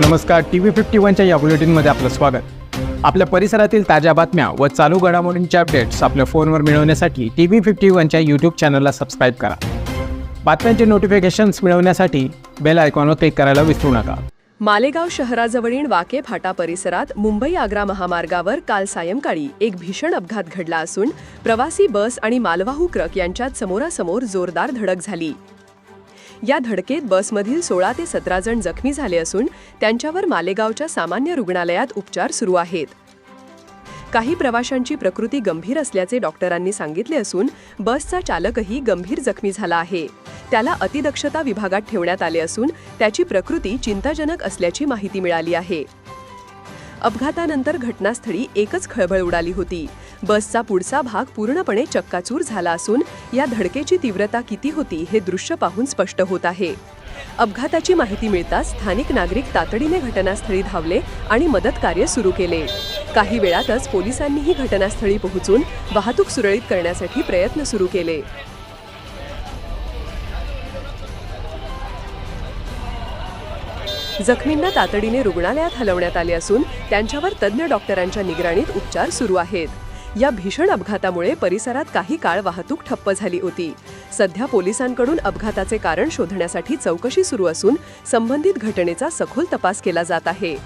नमस्कार T V fifty वनच्या या बुलेटिनमध्ये आपलं स्वागत. आपल्या परिसरातील ताज्या बातम्या व चालू घडामोडींचे अपडेट्स आपल्या फोनवर मिळवण्यासाठी टी व्ही फिफ्टी वनच्या यूट्यूब चॅनलला सबस्क्राईब करा. बातम्यांचे नोटिफिकेशन्स मिळवण्यासाठी बेल आयकॉनवर क्लिक करायला विसरू नका. मालेगाव शहराजवळील वाके फाटा परिसरात मुंबई आग्रा महामार्गावर काल सायंकाळी एक भीषण अपघात घडला असून प्रवासी बस आणि मालवाहू ट्रक यांच्यात समोरासमोर जोरदार धडक झाली. या धडकेत बसमधील सोळा ते सतरा जण जखमी झाले असून त्यांच्यावर मालेगावच्या सामान्य रुग्णालयात उपचार सुरू आहेत. काही प्रवाशांची प्रकृती गंभीर असल्याचे डॉक्टरांनी सांगितले असून बसचा चालकही गंभीर जखमी झाला आहे. त्याला अतिदक्षता विभागात ठेवण्यात आले असून त्याची प्रकृती चिंताजनक असल्याची माहिती मिळाली आहे. अपघातानंतर घटनास्थळी एकच खळबळ उडाली होती. बसचा पुढचा भाग पूर्णपणे चक्काचूर झाला असून या धडकेची तीव्रता किती होती हे दृश्य पाहून स्पष्ट होत आहे. अपघाताची माहिती मिळताच स्थानिक नागरिक तातडीने घटनास्थळी धावले आणि मदत कार्य सुरू केले. काही वेळातच पोलिसांनीही घटनास्थळी पोहोचून वाहतूक सुरळीत करण्यासाठी प्रयत्न सुरू केले. जखमींना तातडीने रुग्णालयात हलवण्यात आले असून त्यांच्यावर तज्ज्ञ डॉक्टरांच्या निगराणीत उपचार सुरू आहेत. या भीषण अपघातामुळे परिसरात काही काळ वाहतूक ठप्प झाली होती. सध्या पोलिसांकडून अपघाताचे कारण शोधण्यासाठी चौकशी सुरू असून संबंधित घटनेचा सखोल तपास केला जात आहे.